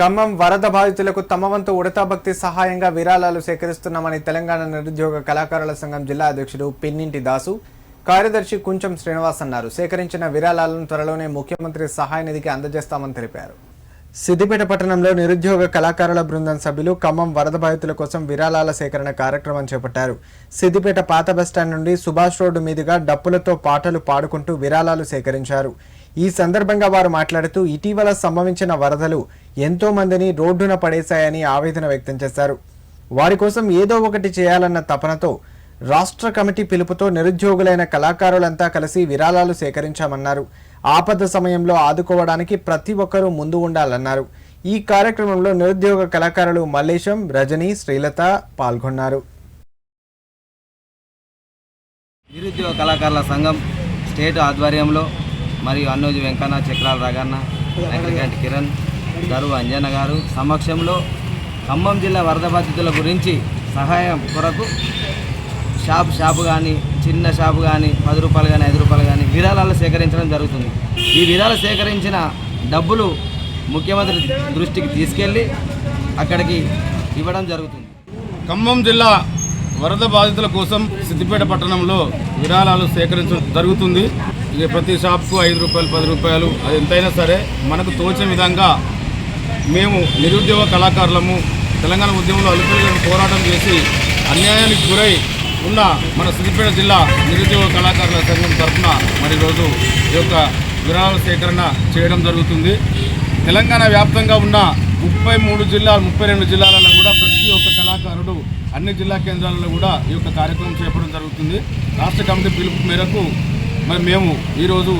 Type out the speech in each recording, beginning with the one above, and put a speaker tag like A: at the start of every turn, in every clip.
A: ఖమ్మం వరద బాధితులకు తమ వంతు ఉడతాభక్తి సహాయంగా విరాళాలు సేకరిస్తున్నామని తెలంగాణ నిరుద్యోగ కళాకారుల సంఘం జిల్లా అధ్యక్షుడు పిన్నింటి దాసు కార్యదర్శి కుంచం శ్రీనివాస్ అన్నారు. సేకరించిన విరాళాలను త్వరలోనే ముఖ్యమంత్రి సహాయ నిధికి అందజేస్తామని తెలిపారు. సిద్దిపేట పట్టణంలో నిరుద్యోగ కళాకారుల బృందం సభ్యులు ఖమ్మం వరద బాధితుల కోసం విరాళాల సేకరణ కార్యక్రమం చేపట్టారు. సిద్దిపేట పాత బస్టాండ్ నుండి సుభాష్ రోడ్డు మీదుగా డప్పులతో పాటలు పాడుకుంటూ విరాళాలు సేకరించారు. ఈ సందర్భంగా వారు మాట్లాడుతూ ఇటీవల సంభవించిన వరదలు ఎంతో మందిని రోడ్డున పడేశాయని ఆవేదన వ్యక్తం చేశారు. వారి కోసం ఏదో ఒకటి చేయాలన్న తపనతో రాష్ట్ర కమిటీ పిలుపుతో నిరుద్యోగులైన కళాకారులంతా కలిసి విరాళాలు సేకరించామన్నారు. ఆపద సమయంలో ఆదుకోవడానికి ప్రతి ఒక్కరూ ముందు ఉండాలన్నారు. ఈ కార్యక్రమంలో నిరుద్యోగ కళాకారులు మల్లేశం రజని శ్రీలత పాల్గొన్నారు.
B: నిరుద్యోగ కళాకారుల సంఘం స్టేట్ ఆధ్వర్యంలో మరియు అన్నోజు వెంకన్న చక్రాల రగన్న వెంకటగంటి కిరణ్ గరువు అంజన్న గారు సమక్షంలో ఖమ్మం జిల్లా వరద బాధితుల గురించి సహాయం కొరకు షాప్ షాపు కానీ చిన్న షాపు కానీ పది రూపాయలు కానీ ఐదు రూపాయలు కానీ విరాళాలు సేకరించడం జరుగుతుంది. ఈ విరాళాలు సేకరించిన డబ్బులు ముఖ్యమంత్రి దృష్టికి తీసుకెళ్ళి అక్కడికి ఇవ్వడం జరుగుతుంది.
C: ఖమ్మం జిల్లా వరద బాధితుల కోసం సిద్దిపేట పట్టణంలో విరాళాలు సేకరించడం జరుగుతుంది. ఇక ప్రతి షాప్కు ఐదు రూపాయలు పది రూపాయలు అది ఎంతైనా సరే మనకు తోచిన విధంగా మేము నిరుద్యోగ కళాకారులము తెలంగాణ ఉద్యమంలో అలుపులను పోరాటం చేసి అన్యాయానికి గురై ఉన్న మన సిద్దిపేట జిల్లా నిరుద్యోగ కళాకారుల సంఘం తరఫున మరి రోజు ఈ యొక్క విరాళాల సేకరణ చేయడం జరుగుతుంది. తెలంగాణ వ్యాప్తంగా ఉన్న ముప్పై మూడు జిల్లాలు ముప్పై రెండు జిల్లాలలో కూడా ప్రతి ఒక్క కళాకారుడు అన్ని జిల్లా కేంద్రాలలో కూడా ఈ యొక్క కార్యక్రమం చేపడం జరుగుతుంది. రాష్ట్ర కమిటీ పిలుపు మేరకు మరి మేము ఈరోజు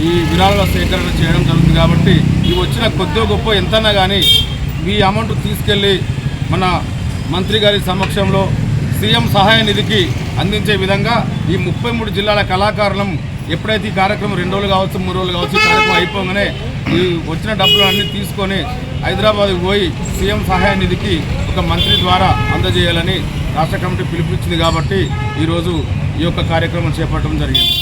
C: ఈ విరాళాల సేకరణ చేయడం జరుగుతుంది కాబట్టి ఈ వచ్చిన కొద్దిగా గొప్ప ఎంతన్నా కానీ ఈ అమౌంట్ తీసుకెళ్ళి మన మంత్రి గారి సమక్షంలో సీఎం సహాయ నిధికి అందించే విధంగా ఈ ముప్పై మూడు జిల్లాల కళాకారులం ఎప్పుడైతే ఈ కార్యక్రమం రెండు రోజులు కావచ్చు మూడు రోజులు కావచ్చు కార్యక్రమం అయిపోగానే ఈ వచ్చిన డబ్బులు అన్నీ తీసుకొని హైదరాబాద్ పోయి సీఎం సహాయ నిధికి ఒక మంత్రి ద్వారా అందజేయాలని రాష్ట్ర కమిటీ పిలుపునిచ్చింది కాబట్టి ఈరోజు ఈ యొక్క కార్యక్రమం చేపట్టడం జరిగింది.